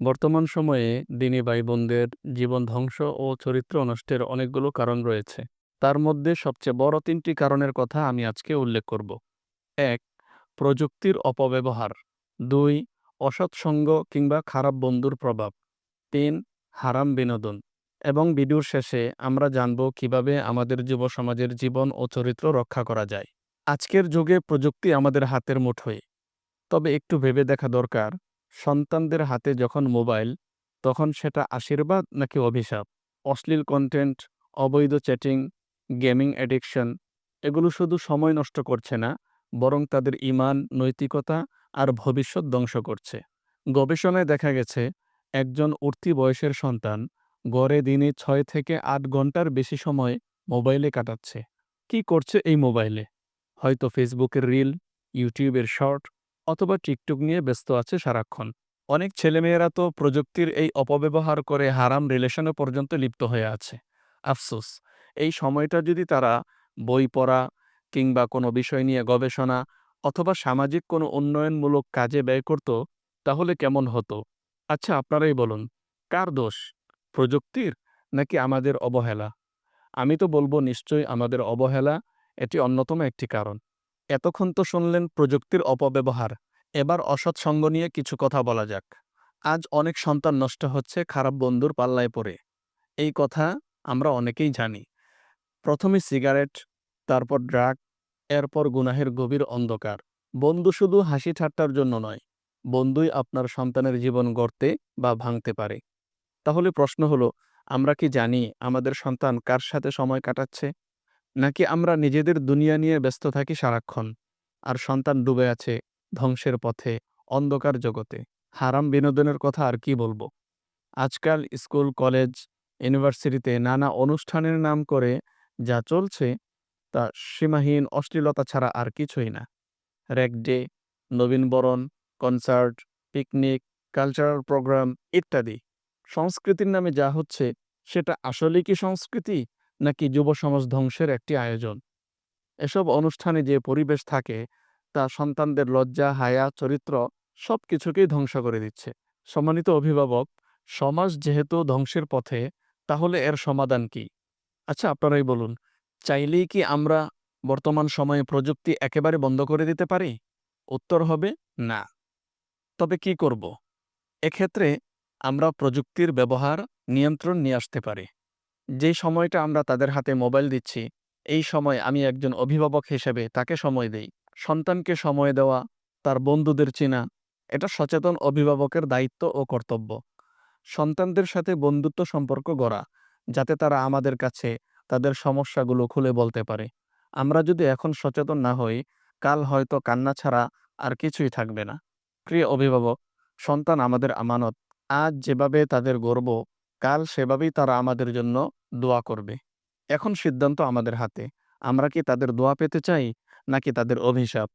বর্তমান সময়ে দিনী ভাই বোনদের জীবন ধ্বংস ও চরিত্র নষ্টের অনেকগুলো কারণ রয়েছে। তার মধ্যে সবচেয়ে বড় তিনটি কারণের কথা আমি আজকে উল্লেখ করব। এক, প্রযুক্তির অপব্যবহার। দুই অসৎসঙ্গ কিংবা খারাপ বন্ধুর প্রভাব। তিন, হারাম বিনোদন। এবং ভিডিওর শেষে আমরা জানব কীভাবে আমাদের যুব সমাজের জীবন ও চরিত্র রক্ষা করা যায়। আজকের যুগে প্রযুক্তি আমাদের হাতের মুঠোয়। তবে একটু ভেবে দেখা দরকার। সন্তানদের হাতে যখন মোবাইল, তখন সেটা আশীর্বাদ নাকি অভিশাপ? অশ্লীল কন্টেন্ট অবৈধ চ্যাটিং গেমিং অ্যাডিকশন এগুলো শুধু সময় নষ্ট করছে না, বরং তাদের ইমান, নৈতিকতা আর ভবিষ্যৎ ধ্বংস করছে। গবেষণায় দেখা গেছে, একজন উঠতি বয়সের সন্তান গড়ে দিনে ছয় থেকে আট ঘণ্টার বেশি সময় মোবাইলে কাটাচ্ছে। কি করছে এই মোবাইলে? হয়তো ফেসবুকের রিল ইউটিউবের শর্ট অথবা টিকটক নিয়ে ব্যস্ত আছে সারাক্ষণ। অনেক ছেলেমেয়েরা তো প্রযুক্তির এই অপব্যবহার করে হারাম রিলেশনে পর্যন্ত লিপ্ত হয়ে আছে। আফসোস, এই সময়টা যদি তারা বই পড়া কিংবা কোনো বিষয় নিয়ে গবেষণা অথবা সামাজিক কোনো উন্নয়নমূলক কাজে ব্যয় করত, তাহলে কেমন হতো? আচ্ছা আপনারাই বলুন, কার দোষ, প্রযুক্তির নাকি আমাদের অবহেলা? আমি তো বলব নিশ্চয়ই আমাদের অবহেলা এটি অন্যতম একটি কারণ। এতক্ষণ তো শুনলেন প্রযুক্তির অপব্যবহার। এবার অসৎ সঙ্গ নিয়ে কিছু কথা বলা যাক। আজ অনেক সন্তান নষ্ট হচ্ছে, খারাপ বন্ধুর পাল্লায় পড়ে। এই কথা আমরা অনেকেই জানি। প্রথমে সিগারেট, তারপর ড্রাগ, এরপর গুনাহের গভীর অন্ধকার। বন্ধু শুধু হাসি ঠাট্টার জন্য নয়, বন্ধুই আপনার সন্তানের জীবন গড়তে বা ভাঙতে পারে। তাহলে প্রশ্ন হলো, আমরা কি জানি আমাদের সন্তান কার সাথে সময় কাটাচ্ছে? নাকি আমরা নিজেদের দুনিয়া নিয়ে ব্যস্ত থাকি সারাক্ষণ? আর সন্তান ডুবে আছে ধ্বংসের পথে, অন্ধকার জগতে। হারাম বিনোদনের কথা আর কি বলব? আজকাল স্কুল, কলেজ, ইউনিভার্সিটিতে নানা অনুষ্ঠানের নাম করে যা চলছে, তা সীমাহীন অশ্লীলতা ছাড়া আর কিছুই না। র্যাক ডে নবীনবরণ কনসার্ট, পিকনিক, কালচারাল প্রোগ্রাম ইত্যাদি। সংস্কৃতির নামে যা হচ্ছে, সেটা আসলেই কি সংস্কৃতি? নাকি যুব সমাজ ধ্বংসের একটি আয়োজন? এসব অনুষ্ঠানে যে পরিবেশ থাকে, তা সন্তানদের লজ্জা, হায়া, চরিত্র সব কিছুকেই ধ্বংস করে দিচ্ছে। সম্মানিত অভিভাবক, সমাজ যেহেতু ধ্বংসের পথে, তাহলে এর সমাধান কি? আচ্ছা আপনারাই বলুন, চাইলেই কি আমরা বর্তমান সময়ে প্রযুক্তি একেবারে বন্ধ করে দিতে পারি? উত্তর হবে না। তবে কি করব? এক্ষেত্রে আমরা প্রযুক্তির ব্যবহার নিয়ন্ত্রণ নিয়ে আসতে পারি। যে সময়টা আমরা তাদের হাতে মোবাইল দিচ্ছি, এই সময় আমি একজন অভিভাবক হিসেবে তাকে সময় দেই। সন্তানকে সময় দেওয়া, তার বন্ধুদের চেনা, এটা সচেতন অভিভাবকের দায়িত্ব ও কর্তব্য। সন্তানদের সাথে বন্ধুত্ব সম্পর্ক গড়া, যাতে তারা আমাদের কাছে তাদের সমস্যাগুলো খুলে বলতে পারে। আমরা যদি এখন সচেতন না হই, কাল হয়তো কান্না ছাড়া আর কিছুই থাকবে না। প্রিয় অভিভাবক, সন্তান আমাদের আমানত, আজ যেভাবে তাদের গর্ব, কাল সেভাবেই তারা আমাদের জন্য দোয়া করবে। এখন সিদ্ধান্ত আমাদের হাতে। আমরা কি তাদের দোয়া পেতে চাই, নাকি তাদের অভিশাপ?